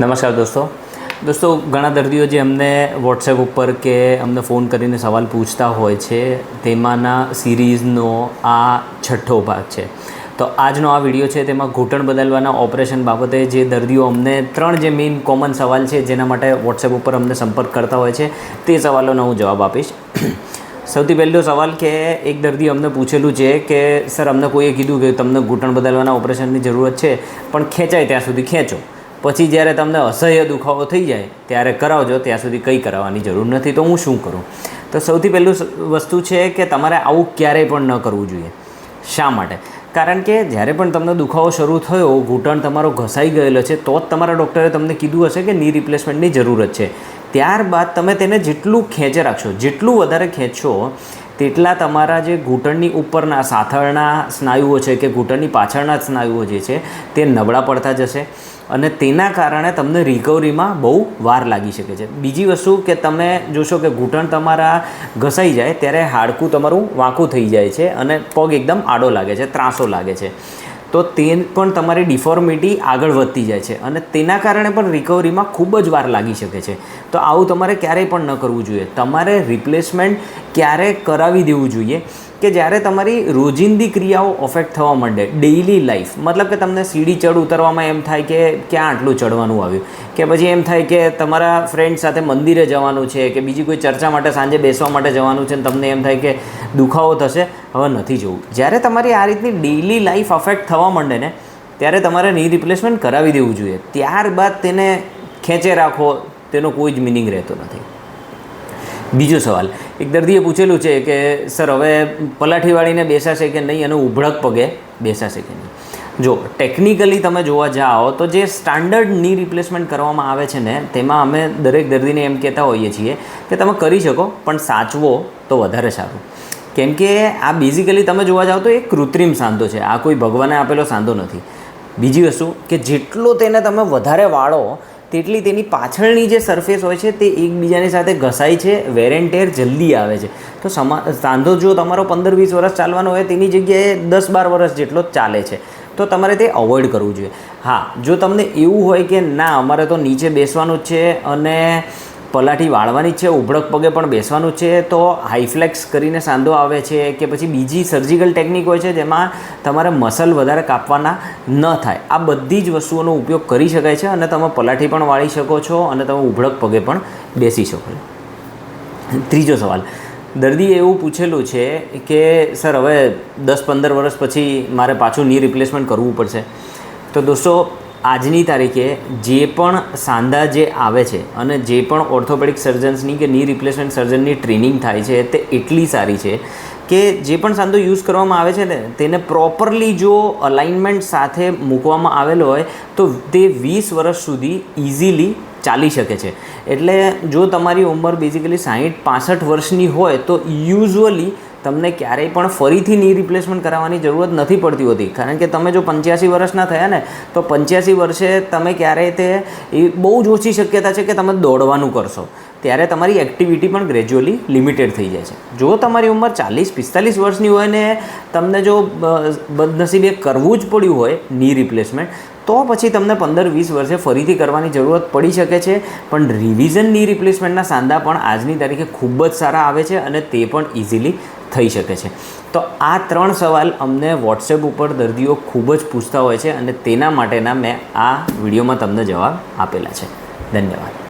નમસ્કાર દોસ્તો. દોસ્તો, ઘણા દર્દીઓ જે અમને વોટ્સએપ ઉપર કે અમને ફોન કરીને સવાલ પૂછતા હોય છે, તેમાંના સિરીઝનો આ છઠ્ઠો ભાગ છે. તો આજનો આ વીડિયો છે તેમાં ઘૂંટણ બદલવાના ઓપરેશન બાબતે જે દર્દીઓ અમને ત્રણ જે મેઇન કોમન સવાલ છે જેના માટે વોટ્સએપ ઉપર અમને સંપર્ક કરતા હોય છે, તે સવાલોનો હું જવાબ આપીશ. સૌથી પહેલો સવાલ કે એક દર્દી અમને પૂછેલું છે કે, સર, અમને કોઈએ કીધું કે તમને ઘૂંટણ બદલવાના ઓપરેશનની જરૂરત છે, પણ ખેંચાય ત્યાં સુધી ખેંચો. પછી જ્યારે તમને અસહ્ય દુખાવો થઈ જાય ત્યારે કરાવજો, ત્યાં સુધી કંઈ કરાવવાની જરૂર નથી. તો હું શું કરું? તો સૌથી પહેલું વસ્તુ છે કે તમારે આવું ક્યારેય પણ ન કરવું જોઈએ. શા માટે? કારણ કે જ્યારે પણ તમને દુખાવો શરૂ થયો, ઘૂંટણ તમારો ઘસાઈ ગયેલો છે, તો જ તમારા ડૉક્ટરે તમને કીધું હશે કે ની રિપ્લેસમેન્ટની જરૂરત છે. ત્યારબાદ તમે તેને જેટલું ખેંચે રાખશો, જેટલું વધારે ખેંચશો તેટલા તમારા જે ઘૂંટણની ઉપરના સાથળના સ્નાયુઓ છે કે ઘૂંટણની પાછળના સ્નાયુઓ જે છે, તે નબળા પડતા જશે અને તેના કારણે તમને રિકવરીમાં બહુ વાર લાગી શકે છે. બીજી વસ્તુ કે તમે જોશો કે ઘૂંટણ તમારા ઘસાઈ જાય, ત્યારે હાડકું તમારું વાંકું થઈ જાય છે અને પગ એકદમ આડો લાગે છે, ત્રાસો લાગે છે. તો તે પણ તમારી ડિફોર્મિટી આગળ વધતી જાય છે અને તેના કારણે પણ રિકવરીમાં ખૂબ જ વાર લાગી શકે છે. તો આવું તમારે ક્યારેય પણ ન કરવું જોઈએ. તમારે રિપ્લેસમેન્ટ ક્યારે કરાવી દેવું જોઈએ? કે જ્યારે તમારી રોજિંદી ક્રિયાઓ અફેક્ટ થવા માંડે ડેઇલી લાઈફ મતલબ કે તમને સીડી ચડ ઉતરવામાં એમ થાય કે ક્યાં આટલું ચડવાનું આવ્યું? કે પછી એમ થાય કે તમારા ફ્રેન્ડ સાથે મંદિરે જવાનું છે, કે બીજી કોઈ ચર્ચા માટે સાંજે બેસવા માટે જવાનું છે અને તમને એમ થાય કે દુખાવો થશે, હવે નથી જવું. જ્યારે તમારી આ રીતની ડેઇલી લાઈફ અફેક્ટ થવા માંડે ને, ત્યારે તમારે ની રિપ્લેસમેન્ટ કરાવી દેવું જોઈએ. ત્યારબાદ તેને ખેંચે રાખો, તેનો કોઈ જ મિનિંગ રહેતો નથી. બીજો સવાલ. એક દર્દીએ પૂછેલું છે કે, સર, હવે પલાઠીવાળીને બેસાશે કે નહીં? અને ઉભળક પગે બેસાશે કે નહીં? જો ટેકનિકલી તમે જોવા જાઓ તો જે સ્ટાન્ડર્ડની રિપ્લેસમેન્ટ કરવામાં આવે છે ને, તેમાં અમે દરેક દર્દીને એમ કહેતા હોઈએ છીએ કે તમે કરી શકો, પણ સાચવો તો વધારે સારું. કેમ કે આ બેઝિકલી તમે જોવા જાઓ તો એ કૃત્રિમ સાંધો છે. આ કોઈ ભગવાને આપેલો સાંધો નથી. બીજી વસ્તુ કે જેટલો તેને તમે વધારે વાળો તેટલી તેની પાછળની જે સરફેસ હોય છે તે એકબીજાની સાથે ઘસાય છે વેર એન્ડ ટેર જલ્દી આવે છે. તો સમા, સાંધો જો તમારો પંદર વીસ વર્ષ ચાલવાનો હોય, તેની જગ્યાએ દસ બાર વર્ષ જેટલો ચાલે છે. તો તમારે તે અવોઇડ કરવું જોઈએ. હા, જો તમને એવું હોય કે ના, અમારે તો નીચે બેસવાનું જ છે અને પલાઠી વાળવાની છે, ઉભળક પગે પણ બેસવાનું છે, તો હાઈફ્લેક્સ કરીને સાંધો આવે છે કે પછી બીજી સર્જિકલ ટેકનિક હોય છે જેમાં તમારે મસલ વધારે કાપવાના ન થાય. આ બધી જ વસ્તુઓનો ઉપયોગ કરી શકાય છે અને તમે પલાઠી પણ વાળી શકો છો અને તમે ઉભળક પગે પણ બેસી શકો છો. ત્રીજો સવાલ. દર્દીએ એવું પૂછેલું છે કે, સર, હવે દસ પંદર વર્ષ પછી મારે પાછું ની રિપ્લેસમેન્ટ કરવું પડશે. તો દોસ્તો આજની તારીખે જે પણ સાંધા જે આવે છે અને જે પણ ઓર્થોપેડિક સર્જન્સની કે ની રિપ્લેસમેન્ટ સર્જનની ટ્રેનિંગ થાય છે તે એટલી સારી છે કે જે પણ સાંધો યુઝ કરવામાં આવે છે ને, તેને પ્રોપરલી જો અલાઇનમેન્ટ સાથે મૂકવામાં આવેલો હોય, તો તે વીસ વર્ષ સુધી ઇઝીલી ચાલી શકે છે. એટલે જો તમારી ઉંમર બેઝિકલી સાહીઠ, પાસઠ વર્ષની હોય, તો યુઝ્યુઅલી તમને ક્યારેય પણ ફરીથી ની રિપ્લેસમેન્ટ કરાવવાની જરૂરત નથી પડતી હોતી. કારણ કે તમે જો પંચ્યાસી વર્ષના થયા ને, તો પંચ્યાસી વર્ષે તમે ક્યારેય તે એ બહુ જ ઓછી શક્યતા છે કે તમે દોડવાનું કરશો. ત્યારે તમારી એક્ટિવિટી પણ ગ્રેજ્યુઅલી લિમિટેડ થઈ જાય છે. જો તમારી ઉંમર ચાલીસ, પિસ્તાલીસ વર્ષની હોય ને, તમને જો બદનસીબે કરવું જ પડ્યું હોયની રિપ્લેસમેન્ટ તો પછી તમને પંદર, વીસ વર્ષે ફરીથી કરવાની જરૂરત પડી શકે છે. પણ રિવિઝનની રિપ્લેસમેન્ટના સાંધા પણ આજની તારીખે ખૂબ જ સારા આવે છે અને તે પણ ઇઝીલી થઈ શકે છે. તો આ ત્રણ સવાલ અમને વોટ્સએપ ઉપર દર્દીઓ ખૂબ જ પૂછતા હોય છે અને તેના માટેના મેં આ વિડીયોમાં તમને જવાબ આપેલા છે. ધન્યવાદ.